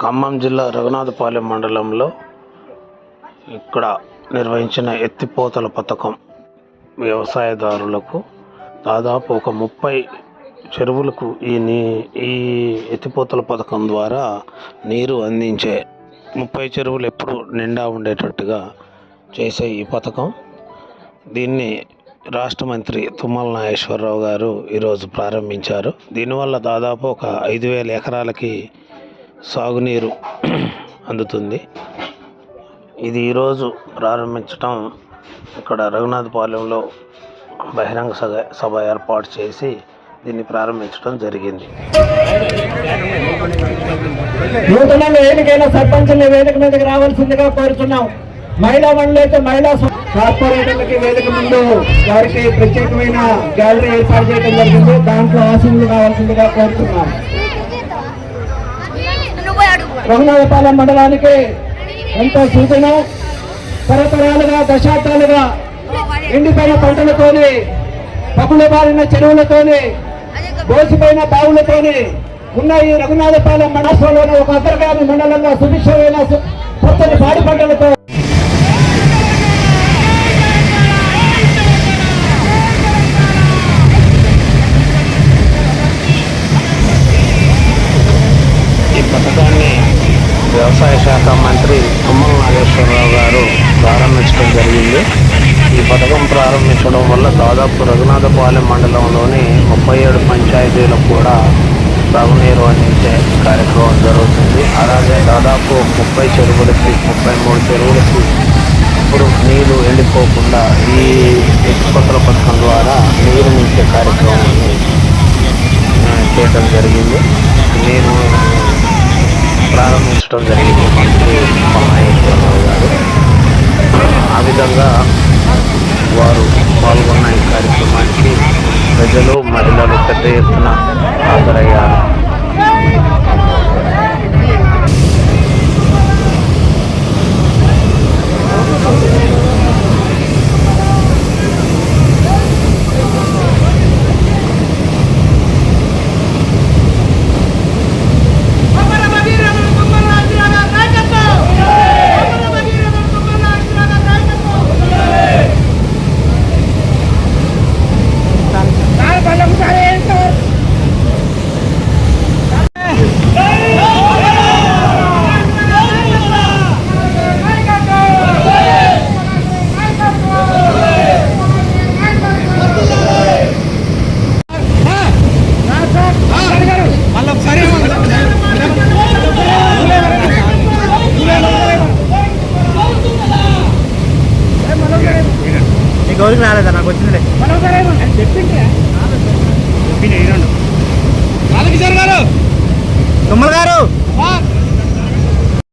ఖమ్మం జిల్లా రఘునాథపాలెం మండలంలో ఇక్కడ నిర్వహించిన ఎత్తిపోతల పథకం వ్యవసాయదారులకు దాదాపు ఒక ముప్పై చెరువులకు ఈ నీ ఈ ఎత్తిపోతల పథకం ద్వారా నీరు అందించే ముప్పై చెరువులు ఎప్పుడు నిండా ఉండేటట్టుగా చేసే ఈ పథకం. దీన్ని రాష్ట్ర మంత్రి తుమ్మల నాగేశ్వరరావు గారు ఈరోజు ప్రారంభించారు. దీనివల్ల దాదాపు ఒక ఐదు వేల ఎకరాలకి సాగునీరు అందుతుంది. ఇది ఈరోజు ప్రారంభించటం ఇక్కడ రఘునాథపాలెంలో బహిరంగ సభ సభ ఏర్పాటు చేసి దీన్ని ప్రారంభించడం జరిగింది. నూతనంగా ఎన్నికైన సర్పంచుల్ని వేదిక మీదకి రావాల్సిందిగా కోరుతున్నాం మహిళా మండలి మహిళా కార్పొరేటర్లకి వేదిక ముందు వారికి ప్రత్యేకమైన గ్యాలరీ ఏర్పాటు చేయడం జరిగింది. దాంట్లో ఆశీనులు కావాల్సిందిగా కోరుతున్నాం రఘునాథపాలెం మండలానికి ఎంతో సూచన తరతరాలుగా దశాబ్దాలుగా ఎండిపోయిన పంటలతోని పగుల బారిన చెరువులతోని బోసిపోయిన బావులతోని ఉన్న ఈ రఘునాథపాలెం మండలంలోని ఒక అంతర్గామి మండలంలో సుభిక్షమైన పచ్చని పాడి పంటలతో వ్యవసాయ శాఖ మంత్రి తుమ్మల నాగేశ్వరరావు గారు ప్రారంభించడం జరిగింది. ఈ పథకం ప్రారంభించడం వల్ల దాదాపు రఘునాథపాలెం మండలంలోని ముప్పై ఏడు పంచాయతీలకు కూడా తాగునీరు అందించే కార్యక్రమం జరుగుతుంది. అలాగే దాదాపు ముప్పై చెరువులకి ముప్పై మూడు చెరువులకి ఇప్పుడు నీరు ఎండిపోకుండా ఈ ఎత్తిపోతల పథకం ద్వారా నీరు నించే కార్యక్రమాన్ని చేయడం జరిగింది. నేను ప్రారంభించడం జరిగింది. ఆ విధంగా వారు పాల్గొన్న ఈ కార్యక్రమానికి ప్రజలు మహిళలు పెద్ద ఎత్తున హాజరయ్యారు. జోలికి రాలేదా? నాకు వచ్చిందిలే. చెప్పింది తుమ్మల గారు!